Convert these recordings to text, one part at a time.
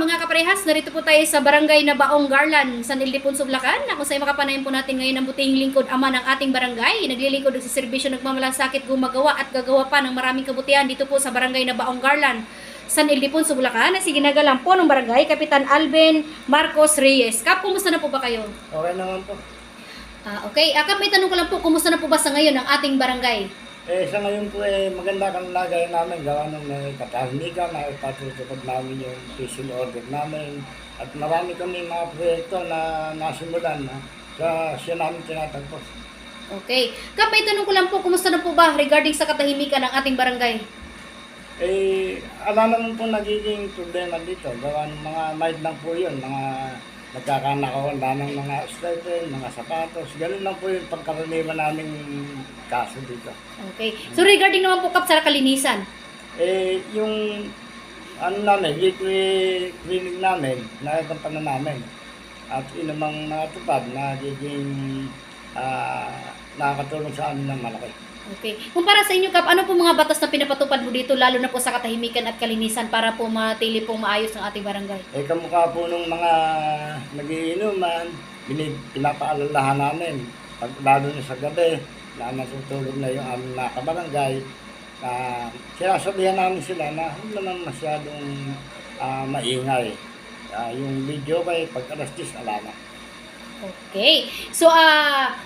mga kaparehas, narito po tayo sa barangay na Baong Garland, San Ildefonso, Bulacan. Ako sa makapanayan po natin ngayon ang butihing lingkod ama ng ating barangay. Naglilingkod sa serbisyo nagmamalasakit gumagawa at gagawa pa ng maraming kabutihan dito po sa barangay na Baong Garland, San Ildefonso, Bulacan. Na ginagalang po ng barangay, Kapitan Alvin Marcos Reyes. Kap, kumusta na po ba kayo? Okay naman po. Ah, okay, ah, Kap, may tanong ko lang po, kumusta na po ba sa ngayon ang ating barangay? Eh, sa ngayon po eh, maganda kang lagay namin gawa ng may katahimikan na ipatutupad namin yung peaceful order namin. At marami kami mga proyekto na nasimulan na sa siya namin tinatagpos. Okay. Kap, may tanong ko lang po, kumusta na po ba regarding sa katahimikan ng ating barangay? Eh, ala naman po nagiging problema dito. Gawa ng mga mild lang po yun, mga nagkakanakawan ng mga slider, mga sapatos. Ganun lang po yung pagkaraniwan naming kaso dito. Okay. So regarding naman po kap sa kalinisan. Eh, yung ano namin, weekly clinic namin, nakakampana namin. At inumang natupad na nagiging ah, nakakatulong sa amin ng malaki. Okay. Kumpara sa inyo kap, ano po mga batas na pinapatupad mo dito lalo na po sa katahimikan at kalinisan para po matili pong maayos ang ating barangay? Eh, kamukha po nung mga nagiinuman, pinapaalalahan namin. Pag, lalo na sa gabi, na natutulog na yung aming nakabarangay, na sinasabihan namin sila na huwag naman masyadong ah, maingay. Ah, yung video kay pag alas 10, ala na. Okay. So, ah,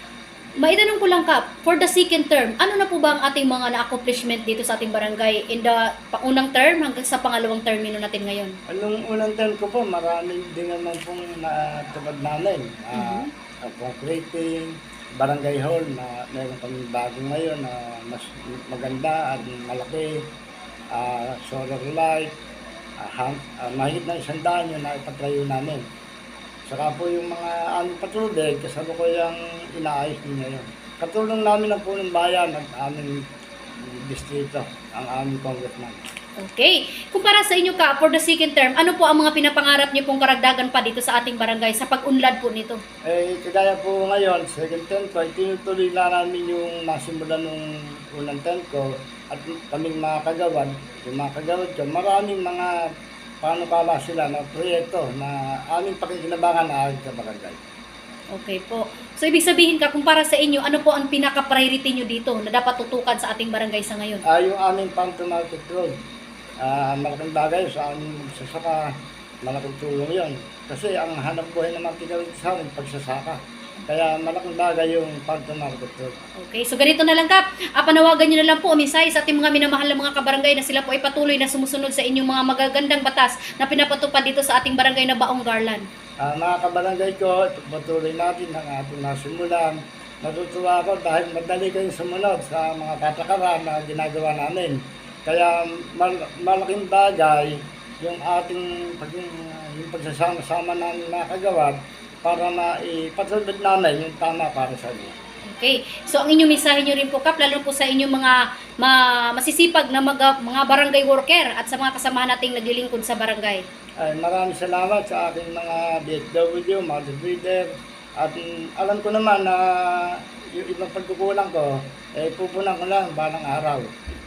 maitanong ko lang kap, for the second term, ano na po ba ang ating mga na-accomplishment dito sa ating barangay in the paunang term hanggang sa pangalawang termino natin ngayon? Anong unang term ko po, marami din naman pong natupad namin. Ah, ah, concreting, barangay hall na meron kami bago ngayon na mas maganda at malaki. Ah, solar light, ah, hang, ah, mahigit na isang daan yun na ipatrayo namin. Saka po yung mga aming patubig, kasalukuyang inaayos din ngayon. Katulong namin ng punong bayan at aming distrito, ang aming congressman. Okay. Kumpara sa inyo ka, for the second term, ano po ang mga pinapangarap niyo pong karagdagan pa dito sa ating barangay sa pag-unlad po nito? Eh, kagaya po ngayon, second term ko, tinutuloy na namin yung nasimulan nung unang term ko at kaming mga kagawad, yung mga kagawad ko, maraming mga panukala sila na proyekto na aming pakikinabangan na aking sa barangay. Okay po. So, ibig sabihin ka, kumpara sa inyo, ano po ang pinaka-priority nyo dito na dapat tutukan sa ating barangay sa ngayon? Ah, yung aming Market Road, ah, malaking bagay sa aming magsasaka, malaking tulong yon Kasi ang hanap buhay ng mga tigawid sa amin, pagsasaka. Kaya malaking bagay yung Panto Market Road. Okay, so ganito na lang kap. Ah, panawagan nyo na lang po, misay sa ating mga minamahal na mga kabarangay na sila po ay patuloy na sumusunod sa inyong mga magagandang batas na pinapatupad dito sa ating barangay na Baong Garland. Ah, mga kabarangay ko, patuloy natin ang ating nasimulan. Natutuwa ako dahil madali kayong sumunod sa mga patakaran na ginagawa namin. Kaya mal- malaking bagay yung ating pag, yung pagsasama-sama namin mga para maipatulad namin yung tama para sa inyo. Okay, so ang inyong mensahe nyo rin po kap, lalo po sa inyong mga ma- masisipag na mga, mga barangay worker at sa mga kasamahan nating naglilingkod sa barangay. Ay, maraming salamat sa aking mga DSW, mga breeder. At mm, alam ko naman na yung ibang pagkukulang ko, eh, pupunan ko lang balang araw.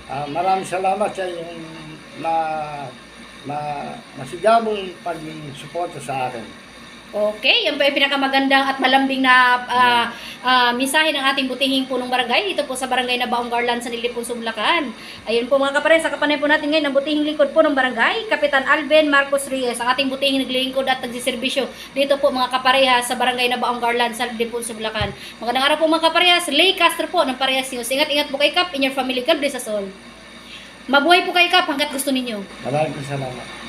Ah, maraming salamat sa inyong ma, ma, masigabong pag-suporta sa akin. Okay, yan po ay pinakamagandang at malambing na ah, ah, mensahe ng ating butihing punong barangay dito po sa barangay na Baong Garland sa Nilipon, Sublacan. Ayun po mga kapare, sa kapanay po natin ngayon ang butihing lingkod po ng barangay, Kapitan Alvin Marcos Reyes, ang ating butihing naglilingkod at nagsiservisyo dito po mga kapareha sa barangay na Baong Garland sa Nilipon, Sublacan. Magandang araw po mga kaparehas, Lay Castro po ng Parehas News. Ingat-ingat po kay Kap in your family. God bless us all. Mabuhay po kay Kap hanggat gusto ninyo. Maraming salamat.